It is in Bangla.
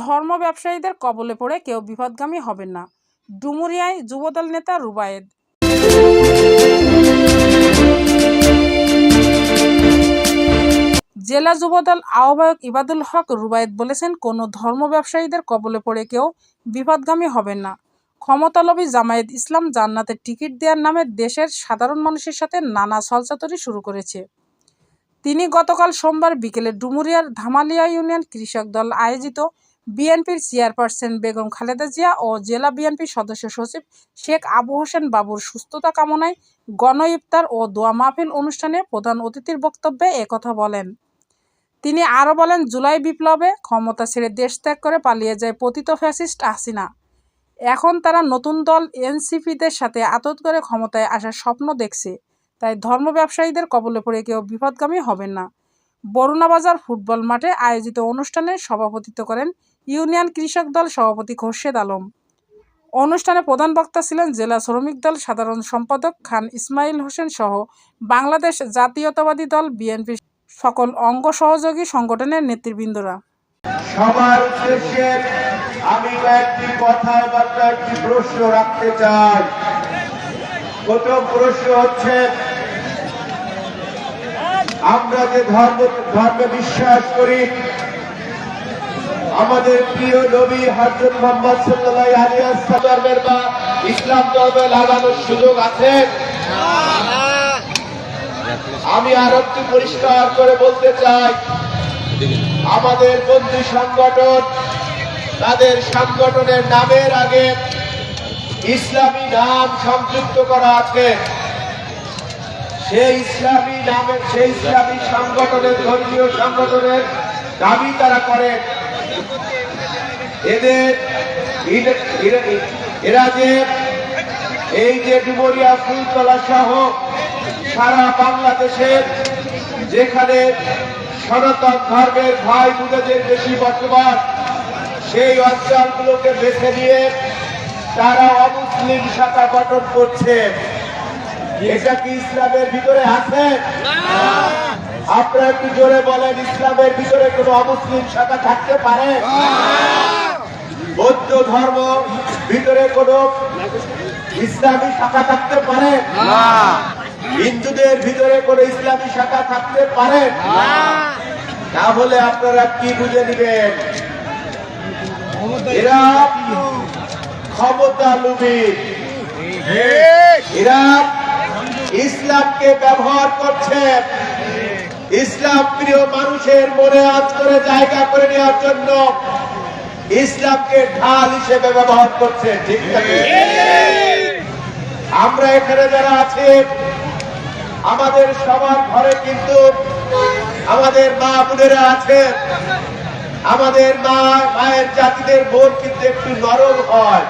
ধর্ম ব্যবসায়ীদের কবলে পড়ে কেউ বিপদগামী হবেন না। ডুমুরিয়ায় যুবদল নেতা রুবায়েদ। জেলা যুবদল আহ্বায়ক ইবাদুল হক রুবায়েদ বলেছেন, কোনো ধর্ম ব্যবসায়ীদের কবলে পড়ে কেউ বিপদগামী হবেন না। ক্ষমতালবী জামায়াত ইসলাম জান্নাতের টিকিট দেওয়ার নামে দেশের সাধারণ মানুষের সাথে নানা ছলচাতুরি শুরু করেছে। তিনি গতকাল সোমবার বিকেলে ডুমুরিয়ার ধামালিয়া ইউনিয়ন কৃষক দল আয়োজিত বিএনপির চেয়ারপারসন বেগম খালেদা জিয়া ও জেলা বিএনপির সদস্য সচিব শেখ আবু হোসেন বাবুর সুস্থতা কামনায় গণ ইফতার ও দোয়া মাহফিল অনুষ্ঠানে প্রধান অতিথির বক্তব্যে একথা বলেন। তিনি আরও বলেন, জুলাই বিপ্লবে ক্ষমতা ছেড়ে দেশ ত্যাগ করে পালিয়ে যায় পতিত ফ্যাসিস্ট হাসিনা। এখন তারা নতুন দল এনসিপিদের সাথে আতত করে ক্ষমতায় আসার স্বপ্ন দেখছে। তাই ধর্ম ব্যবসায়ীদের কবলে পড়ে কেউ বিপদগামী হবেন না। বরুণাবাজার ফুটবল মাঠে আয়োজিত অনুষ্ঠানে সভাপতিত্ব করেন ইউনিয়ন কৃষক দল সভাপতি খোরশেদ আলম। অনুষ্ঠানে প্রধান বক্তা ছিলেন জেলা শ্রমিক দল সাধারণ সম্পাদক খান ইসমাইল হোসেন সহ বাংলাদেশ জাতীয়তাবাদী দল বিএনপি সকল অঙ্গ সহযোগী সংগঠনের নেতৃবৃন্দরা। সবার আমি কয়েকটি কথা প্রশ্ন রাখতে চাই। প্রথম প্রশ্ন হচ্ছে, আমরা যে ধর্ম, ধর্মে বিশ্বাস করি আমাদের প্রিয় নবী হজরত মোহাম্মদ সাল্লাহ আলী ধর্মের বা ইসলাম ধর্মে লাগানোর সুযোগ আছে? আমি আর একটু পরিষ্কার করে বলতে চাই, আমাদের বন্ধু সংগঠন, তাদের সংগঠনের নামের আগে ইসলামী নাম সংযুক্ত করা আছে। সেই ইসলামী নামে সেই ইসলামী সংগঠনের ধর্মীয় সংগঠনের দাবি তারা করে। এদের এরা- যে এই যে ডুবরিয়া ফুলতলা সহ সারা বাংলাদেশের যেখানে সনাতন ধর্মের ভাই বোনেদের বেশি বসবাস, সেই অঞ্চলগুলোকে বেছে নিয়ে তারা অমুসলিম শাখা গঠন করছে। এটা কি ইসলামের ভিতরে আছে? আপনারা একটু জোরে বলেন ইসলামের ভিতরে কোনো অমুসলিম শাখা থাকতে পারে? বৌদ্ধ ধর্ম ভিতরে কোনো ইসলামী শাখা থাকতে পারে? হিন্দুদের ভিতরে কোন ইসলামী শাখা থাকতে পারে? না। হলে আপনারা কি বুঝে নেবেন? এরা ক্ষমতা লুবি এরা ইসলামকে ব্যবহার করছে। ইসলাম প্রিয় মানুষের মনে আজ করে জায়গা করে নেওয়ার জন্য ইসলামকে ঢাল হিসেবে ব্যবহার করছে, ঠিক আমরা এখানে যারা আছি, আমাদের সবার ঘরে কিন্তু আমাদের মা বোনেরা আছে। আমাদের মা, মায়ের জাতিদের বোন কিন্তু একটু নরম হয়।